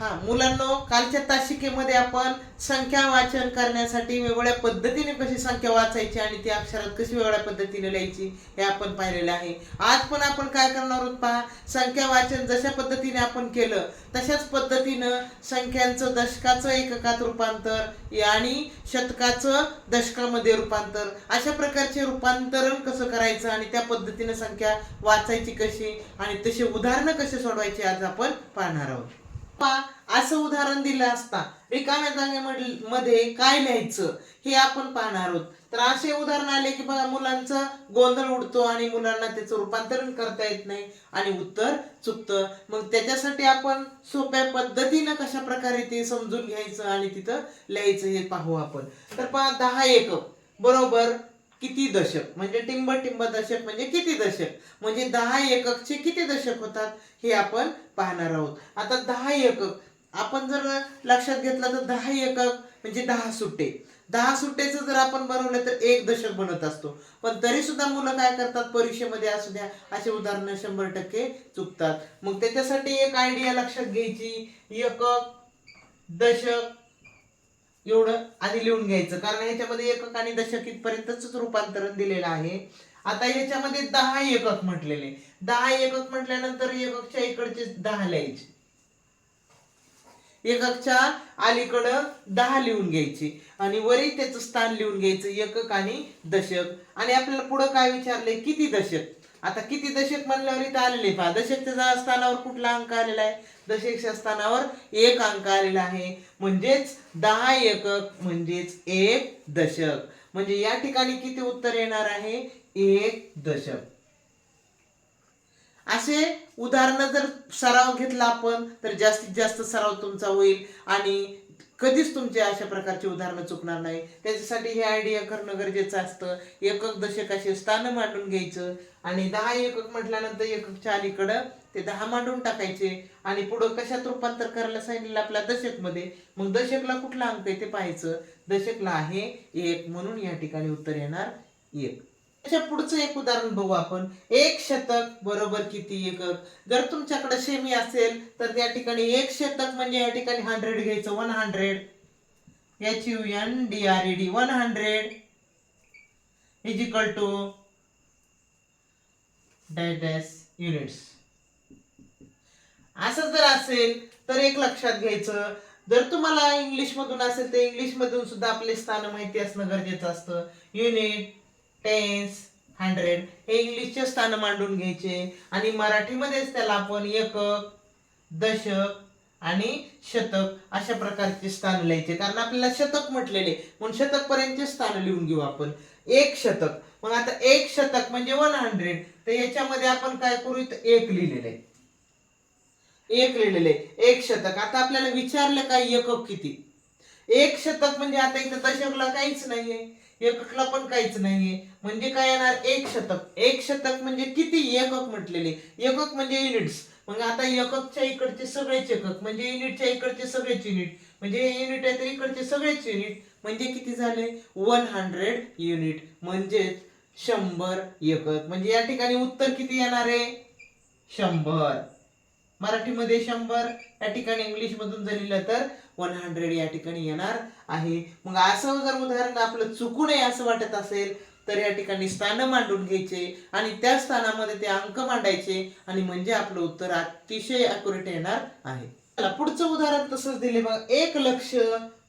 हा मुलांनो कालच्या तासिकेमध्ये आपण संख्या वाचन करण्यासाठी वेगवेगळ्या पद्धतीने कशी संख्या वाचायची आणि ती अक्षरात कशी वेगळ्या पद्धतीने लिहायची हे आपण पाहिलेलं आहे. आज पण आपण काय करणार आहोत पहा संख्या वाचन जशा पद्धतीने आपण केलं तशाच पद्धतीनं संख्यांचं दशकाचं एककात रूपांतर आणि शतकाचं दशकामध्ये रूपांतर. अशा प्रकारचे रूपांतरण कसं करायचं आणि त्या पद्धतीनं संख्या वाचायची कशी आणि तसे उदाहरणं कसे सोडवायची आज आपण पाहणार आहोत. असं उदाहरण दिलं असता रिकाम्या जागेमध्ये मध्ये काय लिहायचं हे आपण पाहणार आहोत. तर असे उदाहरण आले की बघा मुलांचं गोंधळ उडतो आणि मुलांना त्याचं रूपांतरण करता येत नाही आणि उत्तर चुकतं. मग त्याच्यासाठी आपण सोप्या पद्धतीनं कशा प्रकारे ते समजून घ्यायचं आणि तिथं लिहायचं हे पाहू आपण. तर पहा दहा एक. बरोबर? किती दशक? म्हणजे टिंब टिंब दशक म्हणजे किती दशक? म्हणजे दहा एककचे किती दशक होतात? हे आपण पाहणार आहोत. आता दहा एकक आपण जर लक्षात घेतलं तर दहा एकक म्हणजे दहा सुट्टे. दहा सुट्टेचं जर आपण बनवलं तर एक दशक बनत असतो. पण तरी सुद्धा मुलं काय करतात? परीक्षेमध्ये असू द्या असे उदाहरणं शंभर टक्के चुकतात. मग त्याच्यासाठी एक आयडिया लक्षात घ्यायची. एकक दशक एवढं आधी लिहून घ्यायचं. कारण याच्यामध्ये एकक आणि दशक इथपर्यंतच रूपांतरण दिलेलं आहे. आता याच्यामध्ये दहा एकक म्हटलेले. दहा एकक म्हटल्यानंतर एककच्या इकडचे दहा लिहायचे. एककच्या अलीकडं दहा लिहून घ्यायची. आणि वरी त्याचं स्थान लिहून घ्यायचं एकक आणि दशक. आणि आपल्याला पुढं काय विचारलंय? किती दशक? आता किती दशक म्हणल्यावर इथं आलेले पहा. दशकच्या स्थानावर कुठला अंक आलेला आहे? दशकच्या स्थानावर एक अंक आलेला आहे. म्हणजेच दहा एकक म्हणजेच एक दशक. म्हणजे या ठिकाणी किती उत्तर येणार आहे? एक दशक. असे उदाहरण जर सराव घेतला आपण तर जास्तीत जास्त सराव तुमचा होईल. आणि कधीच तुमचे अशा प्रकारचे उदाहरणं चुकणार नाही. त्याच्यासाठी हे आयडिया करणं गरजेचं असतं. एकक दशकाशी स्थानं स्थान मांडून घ्यायचं आणि दहा एकक म्हटल्यानंतर एककच्या अलीकडं ते दहा मांडून टाकायचे आणि पुढं कशात रूपांतर करायला सांगितलं आपल्या दशकमध्ये? मग दशकला कुठला अंक आहे ते पाहायचं. दशकला आहे एक म्हणून या ठिकाणी उत्तर येणार एक. त्याच्या पुढचं एक उदाहरण बघू आपण. एक शतक बरोबर किती एकक जर तुमच्याकडे सेमी असेल तर त्या ठिकाणी एक शतक म्हणजे या ठिकाणी हंड्रेड घ्यायचं one hundred H U N D R E D one hundred is equal to dash dash units असं जर असेल तर एक लक्षात घ्यायचं. जर तुम्हाला इंग्लिश मधून असेल तर इंग्लिश मधून सुद्धा आपले स्थान माहिती असणं गरजेचं असतं. युनिट टेन्स हंड्रेड हे इंग्लिशचे स्थान मांडून घ्यायचे. आणि मराठीमध्येच त्याला आपण एकक दशक आणि शतक अशा प्रकारचे स्थान लिहायचे. कारण आपल्याला शतक म्हटलेले. म्हणून शतकपर्यंतचे स्थान लिहून घेऊ आपण. एक शतक. मग आता एक शतक म्हणजे वन हंड्रेड तर याच्यामध्ये आपण काय करू? एक लिहिलेलं आहे. एक लिहिलेले एक शतक. आता आपल्याला विचारलं काय एकक किती? एक शतक म्हणजे आता इथं दशकला काहीच नाहीये. एककला पण काहीच नाहीये. म्हणजे काय येणार? एक शतक. एक शतक म्हणजे किती? एकक म्हटलेले. एकक म्हणजे युनिट्स. मग आता एककच्या इकडचे सगळेच एकक. म्हणजे युनिटच्या इकडचे सगळेच युनिट. म्हणजे हे युनिट आहे तर इकडचे सगळेच युनिट. म्हणजे किती झाले? One hundred unit. म्हणजेच शंभर एकक. म्हणजे या ठिकाणी उत्तर किती येणार आहे? शंभर. मराठीमध्ये शंभर या ठिकाणी इंग्लिश मधून जर लिहिलं तर वन हंड्रेड या ठिकाणी येणार आहे. मग असं जर उदाहरण आपलं चुकू नये असं वाटत असेल तर या ठिकाणी स्थान मांडून घ्यायचे आणि त्या स्थानामध्ये ते अंक मांडायचे आणि म्हणजे आपलं उत्तर अतिशय अॅक्युरेट येणार आहे. पुढचं उदाहरण तसंच दिले बघा. एक लक्ष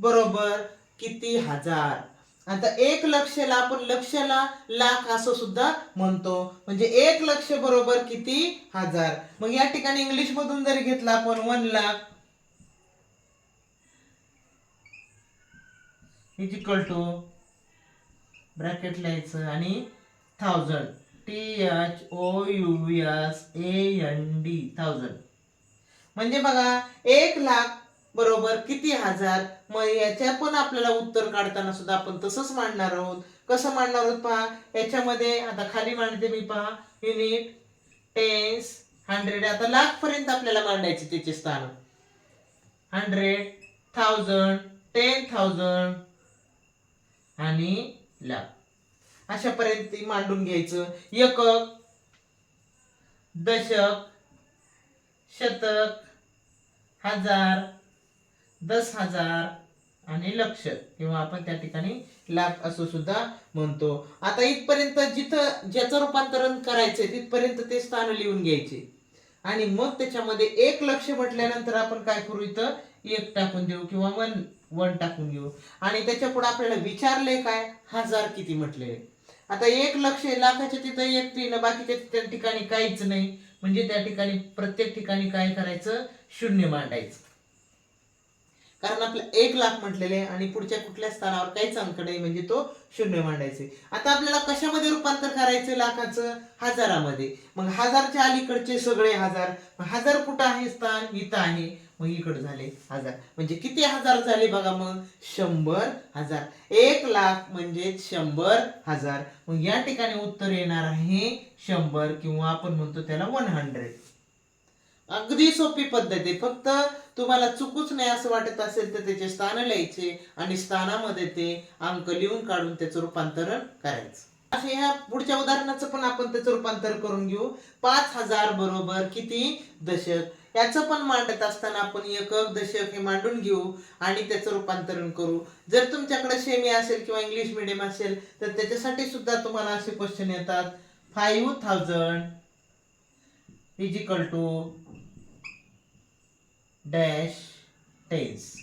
बरोबर किती हजार? आता एक लक्षला आपण लक्षला लाख असं सुद्धा म्हणतो. म्हणजे एक लक्ष बरोबर किती? हजार. मग या ठिकाणी इंग्लिश मधून जरी घेतला आपण one lakh is equal to bracket लिहायचं आणि thousand T H O U S A N D thousand म्हणजे बघा एक लाख बरोबर किती हजार? मग याच्या पण आपल्याला उत्तर काढताना सुद्धा आपण तसंच मांडणार आहोत. कसं मांडणार आहोत पहा? याच्यामध्ये आता खाली मांडते मी पहा. युनिट टेन्स हंड्रेड आता लाख पर्यंत आपल्याला मांडायचे त्याचे स्थान. हंड्रेड थाउजंड टेन थाउजंड आणि लाख. अशापर्यंत मांडून घ्यायचं. एकक दशक शतक हजार दस हजार आणि लक्ष. किंवा आपण त्या ठिकाणी लाख असं सुद्धा म्हणतो. आता इथपर्यंत जिथं ज्याचं रूपांतरण करायचंय तिथपर्यंत ते स्थान लिहून घ्यायचे. आणि मग त्याच्यामध्ये एक लक्ष म्हटल्यानंतर आपण काय करू इथं? एक टाकून देऊ किंवा वन वन टाकून घेऊ. आणि त्याच्या पुढे आपल्याला विचारले काय? हजार किती म्हटले. आता एक लक्ष लाखाच्या तिथं एक तीन बाकीच्या त्या ठिकाणी काहीच नाही. म्हणजे त्या ठिकाणी प्रत्येक ठिकाणी काय करायचं? शून्य मांडायचं. कारण आपलं एक लाख म्हटलेले आणि पुढच्या कुठल्या स्थानावर काहीच अंक नाही म्हणजे तो शून्य मांडायचे. आता आपल्याला कशामध्ये रूपांतर करायचं लाखाचं? हजारामध्ये. मग हजारच्या अलीकडचे सगळे हजार. मग हजार कुठं आहे? स्थान इथं आहे. मग इकडे झाले हजार. म्हणजे किती हजार झाले बघा मग? शंभर हजार. एक लाख म्हणजे शंभर हजार. मग या ठिकाणी उत्तर येणार आहे शंभर किंवा आपण म्हणतो त्याला वन हंड्रेड अगदी सोपी पद्धत आहे. फक्त तुम्हाला चुकूच नाही असं वाटत असेल तर त्याचे स्थान लिहायचे आणि स्थानामध्ये ते अंक लिहून काढून त्याचं रूपांतरण करायचं. असं ह्या पुढच्या उदाहरणाचं पण आपण त्याचं रूपांतर करून घेऊ. पाच हजार बरोबर किती? दशक. याचं पण मांडत असताना आपण एकक दशक हे मांडून घेऊ आणि त्याचं रूपांतरण करू. जर तुमच्याकडे सेमी असेल किंवा इंग्लिश मिडियम असेल तर त्याच्यासाठी सुद्धा तुम्हाला असे क्वेश्चन येतात. Five thousand is equal to dash tens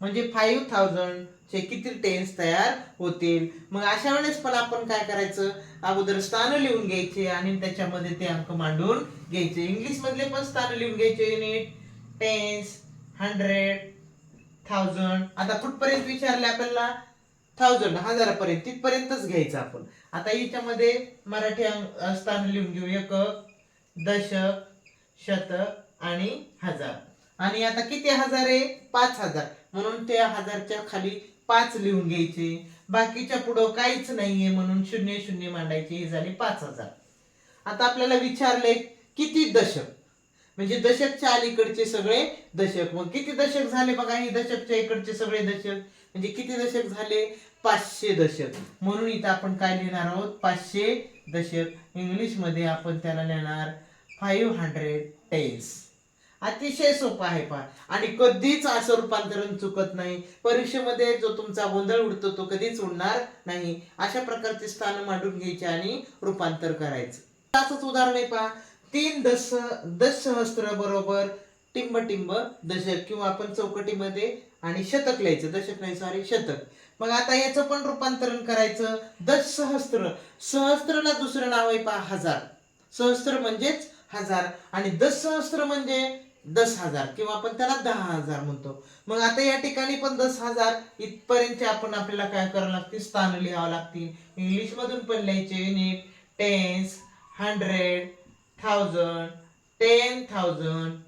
म्हणजे फाईव्ह थाउजंडचे किती टेन्स तयार होतील? मग अशा वेळेस पण आपण काय करायचं? अगोदर स्थान लिहून घ्यायचे आणि त्याच्यामध्ये ते अंक मांडून घ्यायचे. इंग्लिश मधले पण स्थान लिहून घ्यायचे युनिट टेन्स हंड्रेड थाउजंड आता कुठपर्यंत विचारले आपल्याला? थाउजंड हजारापर्यंत तिथपर्यंतच घ्यायचं आपण. आता याच्यामध्ये मराठी स्थान लिहून घेऊ. एक दशक शतक आणि हजार. आणि आता किती हजार आहे? पाच हजार. म्हणून त्या हजारच्या खाली पाच लिहून घ्यायचे. बाकीच्या पुढं काहीच नाहीये म्हणून शून्य शून्य मांडायचे. हे झाले पाच हजार. आता आपल्याला विचारले किती दशक? म्हणजे दशकच्या अलीकडचे सगळे दशक. मग किती दशक झाले बघा हे दशकच्या इकडचे सगळे दशक. म्हणजे किती दशक झाले? पाचशे दशक. म्हणून इथं आपण काय लिहिणार आहोत? पाचशे दशक. इंग्लिशमध्ये आपण त्याला लिहिणार फाईव्ह हंड्रेड टेन्स अतिशय सोपं आहे पहा. आणि कधीच असं रूपांतरण चुकत नाही. परीक्षेमध्ये जो तुमचा गोंधळ उडतो तो कधीच उडणार नाही. अशा प्रकारचे स्थान मांडून घ्यायचे आणि रूपांतर करायचं. असंच उदाहरण आहे पहा. तीन दश दश सहस्त्र बरोबर टिंब टिंब दशक किंवा आपण चौकटीमध्ये आणि शतक लिहायचं दशक नाही सॉरी शतक. मग आता याचं पण रूपांतरण करायचं. दश सहस्त्र सहस्त्रला दुसरं नाव आहे पहा हजार. सहस्त्र म्हणजेच हजार. आणि दस सहस्त्र म्हणजे दस हजार किंवा आपण त्याला दहा हजार म्हणतो. मग आता या ठिकाणी पण दस हजार इथपर्यंत आपण आपल्याला काय करावं लागतील? स्थान लिहावं लागतील. इंग्लिश मधून पण लिहायचे unit tens hundred thousand ten thousand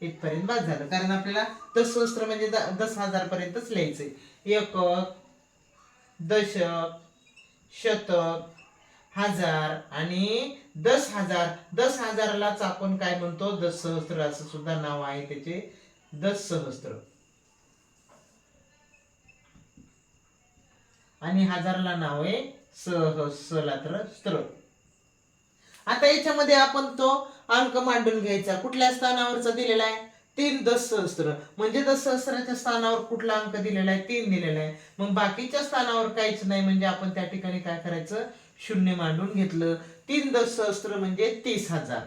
इथपर्यंत बाद झालं. कारण आपल्याला दस सहस्त्र म्हणजे द- दस हजार पर्यंतच लिहायचंय. एकक दशक शतक हजार आणि दस हजार. दस हजारालाच आपण काय म्हणतो? दस सहस्त्र असं सुद्धा नाव आहे त्याचे. दस सहस्त्र. आणि हजारला नाव आहे सहस्रात्र स्त्र. आता याच्यामध्ये आपण तो अंक मांडून घ्यायचा. कुठल्या स्थानावरचा दिलेला आहे? तीन दस सहस्त्र म्हणजे दस सहस्त्राच्या स्थानावर कुठला अंक दिलेला आहे? तीन दिलेला आहे. मग बाकीच्या स्थानावर काहीच नाही. म्हणजे आपण त्या ठिकाणी काय करायचं? शून्य मांडून घेतलं. तीन दस सहस्त्र म्हणजे तीस हजार.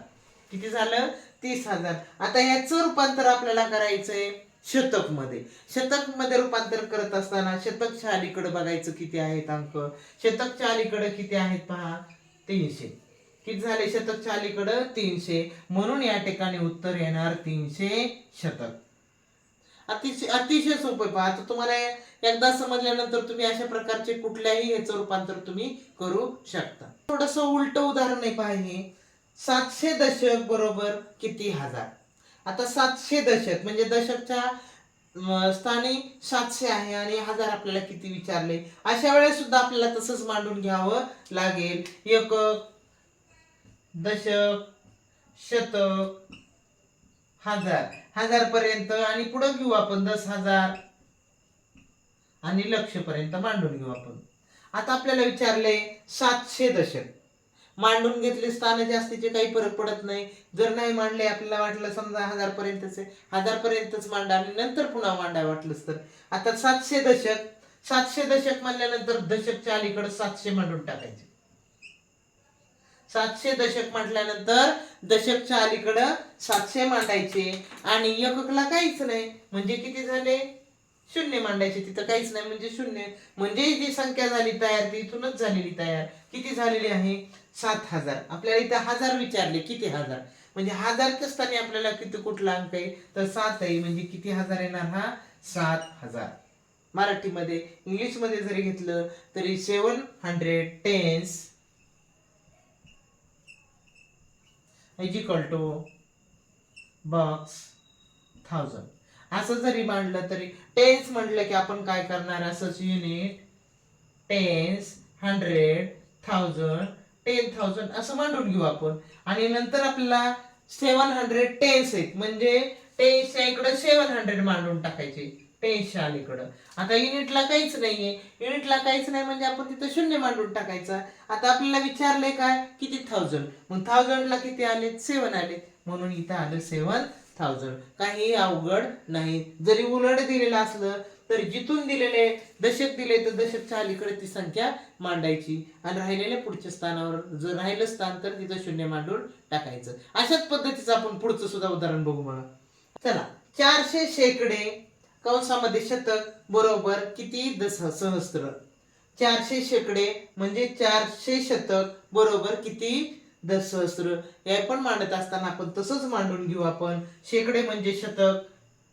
किती झालं? तीस हजार. आता ह्याचं रूपांतर आपल्याला करायचंय शतकमध्ये शतकमध्ये रूपांतर करत असताना शतकच्या अलीकडे बघायचं किती आहेत अंक? शतकच्या अलीकडे किती आहेत पहा? तीनशे. किती झाले शतकच्या अलीकडं? तीनशे. म्हणून या ठिकाणी उत्तर येणार तीनशे शतक. अतिशय अतिशय सोपं पहा. आता तुम्हाला एकदा समजल्यानंतर तुम्ही अशा प्रकारचे कुठल्याही ह्याचं रूपांतर तुम्ही करू शकता. थोडस उलट उदाहरण आहे पहा हे. सातशे दशक बरोबर किती हजार? आता सातशे दशक म्हणजे दशकच्या स्थानी सातशे आहे आणि हजार आपल्याला किती विचारले? अशा वेळेस सुद्धा आपल्याला तसंच मांडून घ्यावं लागेल. एक दशक शतक हजार. हजार पर्यंत आणि पुढे घेऊ आपण दस हजार. आणि लक्ष पर्यंत मांडून घेऊ आपण. आता आपल्याला विचारले सातशे दशक. मांडून घेतले स्थान जास्तीचे काही फरक पडत नाही. जर नाही मांडले आपल्याला वाटलं समजा हजार पर्यंतच. आहे हजार पर्यंतच मांडा आणि नंतर पुन्हा मांडा वाटलंच तर. आता सातशे दशक. सातशे दशक म्हणल्यानंतर दशकच्या अलीकडे सातशे मांडून टाकायचे. सातशे दशक म्हटल्यानंतर दशकच्या अलीकडं सातशे मांडायचे. आणि एककला काहीच नाही. म्हणजे किती झाले? शून्य मांडायचे. तिथं काहीच नाही. म्हणजे शून्य. म्हणजे जी संख्या झाली तयार ती इथूनच झालेली तयार. किती झालेली आहे? सात हजार. आपल्याला इथं हजार विचारले. किती हजार? म्हणजे हजारच्या स्थानी आपल्याला किती कुठला अंक आहे? तर सात आहे. म्हणजे किती हजार येणार हा? सात हजार. मराठीमध्ये इंग्लिशमध्ये जरी घेतलं तरी seven hundred tens is equal to box thousand असं जरी मांडलं तरी टेन्स म्हटलं की आपण काय करणार? असंच unit tens hundred thousand ten thousand असं मांडून घेऊ आपण. आणि नंतर आपल्याला सेवन हंड्रेड टेन्स आहेत. म्हणजे टेन्सच्या इकडं सेवन हंड्रेड मांडून टाकायचे. टेन्सच्या अलीकडं. आता युनिटला काहीच नाहीये. युनिटला काहीच नाही म्हणजे आपण तिथं शून्य मांडून टाकायचा. आता आपल्याला विचारलंय काय? किती थाउजंड मग थाउजंडला किती आले सेवन आले म्हणून इथं आलं सेवन थाउजंड काही अवघड नाही. जरी उलट दिलेलं असलं तर जिथून दिलेले दशक दिले तर दशकच्या अलीकडे ती संख्या मांडायची. आणि राहिलेल्या पुढच्या स्थानावर जर राहिलं स्थान तर तिथं शून्य मांडून टाकायचं. अशाच पद्धतीचं आपण पुढचं सुद्धा उदाहरण बघू म्हणा. चला. चारशे शेकडे कंसामध्ये शतक बरोबर किती दस सहस्त्र चारशे शेकडे म्हणजे चारशे शतक बरोबर किती दस सहस्त्र हे पण मांडत असताना आपण तसंच मांडून घेऊ आपण. शेकडे म्हणजे शतक.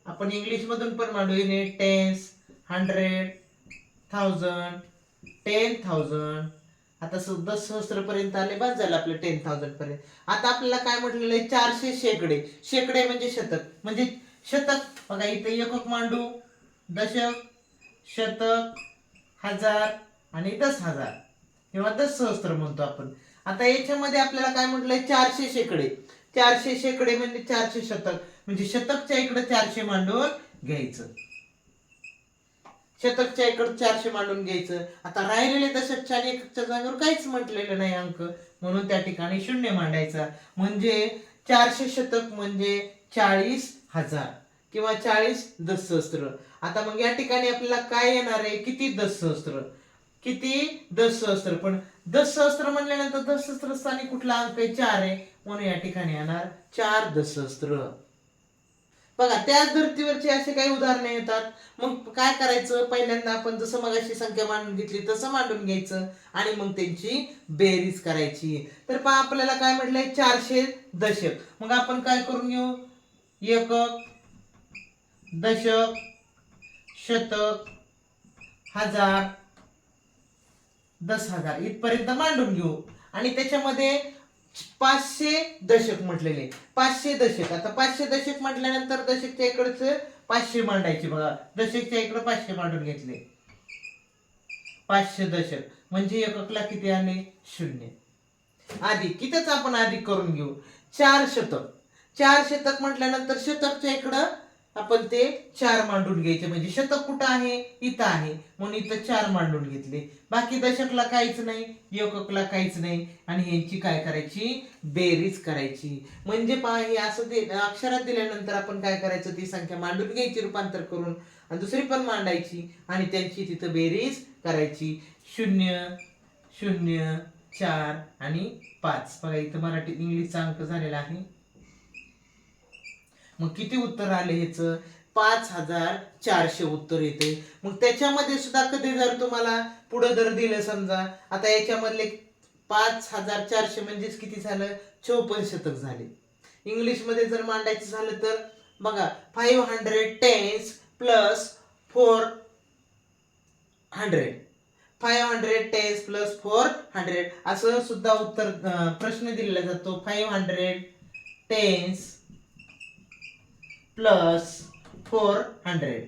आपण इंग्लिश मधून पण मांडू. Unit tens hundred thousand ten thousand आता सुद्धा सहस्त्र पर्यंत आले बस झालं आपलं टेन थाउजंड पर्यंत. आता आपल्याला काय म्हटलेलं आहे? चारशे शेकडे. शेकडे म्हणजे शतक. म्हणजे शतक. बघा इथे एकक मांडू दशक शतक हजार आणि दस हजार. किंवा दस सहस्त्र म्हणतो आपण. आता याच्यामध्ये आपल्याला काय म्हटलंय? चारशे शेकडे. चारशे शेकडे म्हणजे चारशे शतक. म्हणजे शतकच्या इकडे चारशे मांडून घ्यायचं. शतकच्या इकडे चारशे मांडून घ्यायचं. आता राहिलेले दशकच्या आणि एककच्या जागेवर काहीच म्हटलेलं नाही अंक. म्हणून त्या ठिकाणी शून्य मांडायचा. म्हणजे चारशे शतक म्हणजे चाळीस हजार किंवा चाळीस दशसहस्त्र आता मग या ठिकाणी आपल्याला काय येणार आहे? किती दसहस्त्र? किती दशसहस्त्र पण दशसहस्त्र म्हणल्यानंतर दशसहस्त्र स्थानी कुठला अंक आहे? चार आहे. म्हणून या ठिकाणी येणार चार दशसहस्त्र बघा त्याच धर्तीवरचे असे काही उदाहरणे येतात. मग काय करायचं? पहिल्यांदा आपण जसं मग अशी संख्या मांडून घेतली तसं मांडून घ्यायचं आणि मग त्यांची बेरीज करायची. तर पहा आपल्याला काय म्हटलंय? चारशे दशक. मग आपण काय करून घेऊ? एकक दशक शतक हजार दस हजार इथपर्यंत मांडून घेऊ. आणि त्याच्यामध्ये पाचशे दशक म्हटलेले. पाचशे दशक. आता पाचशे दशक म्हटल्यानंतर दशकच्या इकडचं पाचशे मांडायचे बघा. दशकच्या इकडं पाचशे मांडून घेतले. पाचशे दशक. म्हणजे एककला किती आले? शून्य. आधी कितीच आपण आधी करून घेऊ? चार शतक. चार शतक म्हटल्यानंतर शतकच्या इकडं आपण ते चार मांडून घ्यायचे. म्हणजे शतक कुठं आहे? इथं आहे. म्हणून इथं चार मांडून घेतले. बाकी दशकला काहीच नाही एककला काहीच नाही. आणि ह्यांची काय करायची? बेरीज करायची. म्हणजे पहा हे असं दे अक्षरात दिल्यानंतर आपण काय करायचं? ती संख्या मांडून घ्यायची रूपांतर करून. आणि दुसरी पण मांडायची. आणि त्यांची तिथं बेरीज करायची. शून्य शून्य चार आणि पाच. बघा इथं मराठी इंग्लिशचा अंक झालेला आहे. मग किती उत्तर आले ह्याच? पाच हजार चारशे उत्तर येते. मग त्याच्यामध्ये सुद्धा कधी जर तुम्हाला पुढं जर दिलं समजा? आता याच्यामधले पाच हजार चारशे म्हणजेच किती झालं? चौपन्न शतक झाले. इंग्लिशमध्ये जर मांडायचं झालं तर बघा five hundred tens plus four hundred five hundred tens plus four hundred असं सुद्धा उत्तर प्रश्न दिलेला जातो. Five hundred tens plus four hundred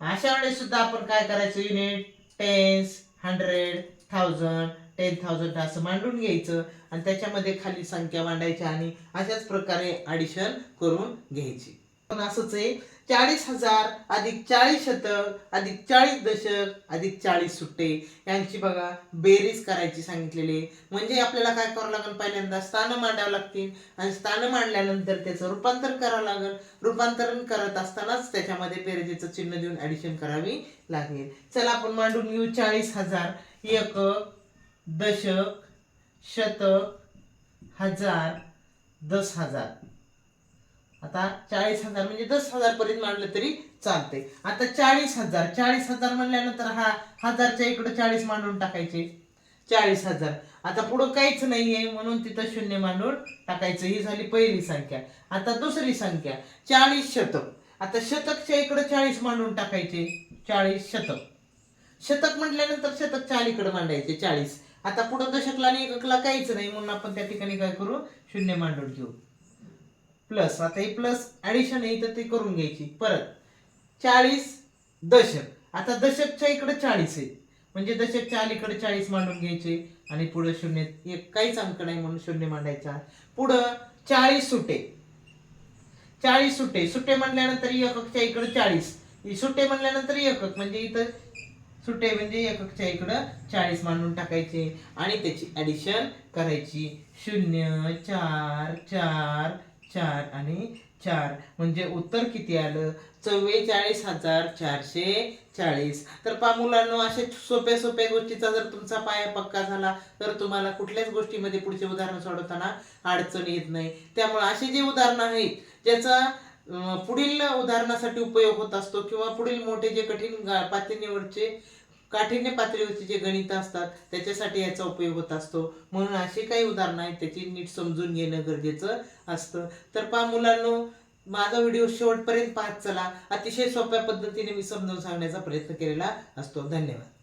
अशा वेळेस सुद्धा आपण काय करायचं? Unit tens hundred thousand ten thousand असं मांडून घ्यायचं आणि त्याच्यामध्ये खाली संख्या मांडायच्या आणि अशाच प्रकारे ॲडिशन करून घ्यायची. पण असंच आहे चाळीस हजार अधिक चाळीस शतक अधिक चाळीस दशक अधिक चाळीस सुट्टे. यांची बघा बेरीज करायची सांगितलेली म्हणजे आपल्याला काय करावं लागेल? पहिल्यांदा स्थान मांडावं लागतील. आणि स्थान मांडल्यानंतर त्याचं रूपांतर करावं लागेल. रूपांतरण करत असतानाच त्याच्यामध्ये बेरजेचं चिन्ह देऊन ऍडिशन करावी लागेल. चला आपण मांडून घेऊ. चाळीस हजार. एकक दशक शतक हजार दस हजार. आता चाळीस हजार म्हणजे दस हजार पर्यंत मांडलं तरी चालतंय. आता चाळीस हजार चाळीस हजार म्हणल्यानंतर हा हजारच्या इकडे चाळीस मांडून टाकायचे. चाळीस हजार. आता पुढं काहीच नाहीये म्हणून तिथं शून्य मांडून टाकायचं. ही झाली पहिली संख्या. आता दुसरी संख्या चाळीस शतक. आता शतकच्या इकडे चाळीस मांडून टाकायचे. चाळीस शतक. शतक म्हटल्यानंतर शतक चाळीकडे मांडायचे चाळीस. आता पुढं दशकला आणि एककला काहीच नाही म्हणून आपण त्या ठिकाणी काय करू? शून्य मांडून घेऊ. प्लस आता हे प्लस ऍडिशन आहे तर ते करून घ्यायची. परत चाळीस दशक. आता दशकच्या इकडे चाळीस आहे. म्हणजे दशकच्या अलीकडे चाळीस मांडून घ्यायचे आणि पुढे शून्य एक काहीच अंक नाही म्हणून शून्य मांडायचा. पुढं चाळीस सुटे. चाळीस सुटे. सुटे म्हणल्यानंतर एककच्या इकडे चाळीस. सुटे म्हणल्यानंतर एकक म्हणजे इथं सुटे म्हणजे एककच्या इकडं चाळीस मांडून टाकायचे आणि त्याची ऍडिशन करायची. शून्य चार चार चार आणि चार. म्हणजे उत्तर किती आलं? चव्वेचाळीस हजार चारशे चाळीस. तर पा मुलांनो असे सोप्या सोप्या गोष्टीचा जर तुमचा पाया पक्का झाला तर तुम्हाला कुठल्याच गोष्टीमध्ये पुढचे उदाहरण सोडवताना अडचण येत नाही. त्यामुळे असे जे उदाहरणं आहेत ज्याचा पुढील उदाहरणासाठी उपयोग होत असतो किंवा पुढील मोठे जे कठीण पातळीवरचे काठिण्य पातळीवरचे जे गणित असतात त्याच्यासाठी याचा उपयोग होत असतो. म्हणून अशी काही उदाहरणं आहेत त्याची नीट समजून घेणं गरजेचं असतं. तर पहा मुलांनो माझा व्हिडिओ शेवटपर्यंत पाहत चला. अतिशय सोप्या पद्धतीने मी समजावून सांगण्याचा प्रयत्न केलेला असतो. धन्यवाद.